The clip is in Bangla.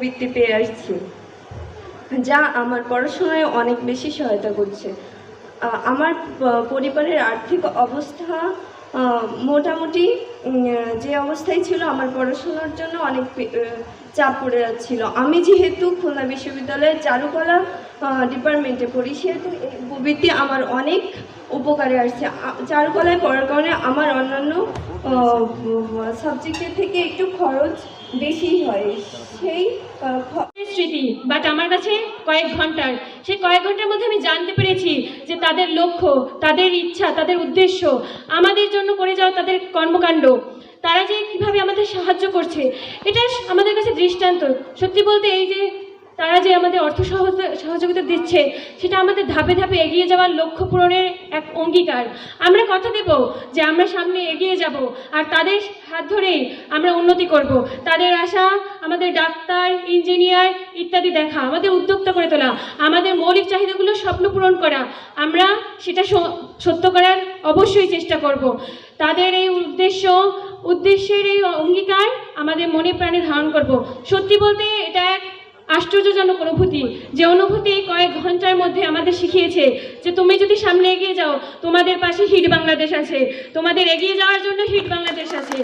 বৃত্তি পেয়ে আসছি। যা আমার পড়াশোনায় অনেক বেশি সহায়তা করছে। আমার পরিবারের আর্থিক অবস্থা মোটামুটি যে অবস্থায় ছিল আমার পড়াশোনার জন্য অনেক চাপ পড়ে যাচ্ছিল। আমি যেহেতু খুলনা বিশ্ববিদ্যালয়ের চারুকলা ডিপার্টমেন্টে পড়ি, সেহেতু এই বৃত্তি আমার অনেক উপকারে আসছে। চারুকলায় পড়ার কারণে আমার অন্যান্য সাবজেক্টের থেকে একটু খরচ বেশি হয়। সেই বাট আমার কাছে কয়েক ঘণ্টার। সেই কয়েক ঘণ্টার মধ্যে আমি জানতে পেরেছি যে তাদের লক্ষ্য, তাদের ইচ্ছা, তাদের উদ্দেশ্য, আমাদের জন্য করে যাওয়া তাদের কর্মকাণ্ড, তারা যে কীভাবে আমাদের সাহায্য করছে, এটা আমাদের কাছে দৃষ্টান্ত। সত্যি বলতে এই যে তারা যে আমাদের অর্থ সহযোগিতা দিচ্ছে, সেটা আমাদের ধাপে ধাপে এগিয়ে যাওয়ার লক্ষ্য পূরণের এক অঙ্গীকার। আমরা কথা দেব যে আমরা সামনে এগিয়ে যাব, আর তাদের হাত ধরেই আমরা উন্নতি করব। তাদের আশা, আমাদের ডাক্তার, ইঞ্জিনিয়ার ইত্যাদি দেখা, আমাদের উদ্যোক্তা করে তোলা, আমাদের মৌলিক চাহিদাগুলো স্বপ্ন পূরণ করা, আমরা সেটা সত্য করার অবশ্যই চেষ্টা করব। তাদের এই উদ্দেশ্য, উদ্দেশ্যের এই অঙ্গীকার আমাদের মনে প্রাণে ধারণ করব। সত্যি বলতে এটা এক আশ্চর্যজনক অনুভূতি। যে অনুভূতি কয়েক ঘণ্টার মধ্যে আমাদের শিখিয়েছে যে তুমি যদি সামনে এগিয়ে যাও, তোমাদের পাশে হিট বাংলাদেশ আছে। তোমাদের এগিয়ে যাওয়ার জন্য হিট বাংলাদেশ আছে।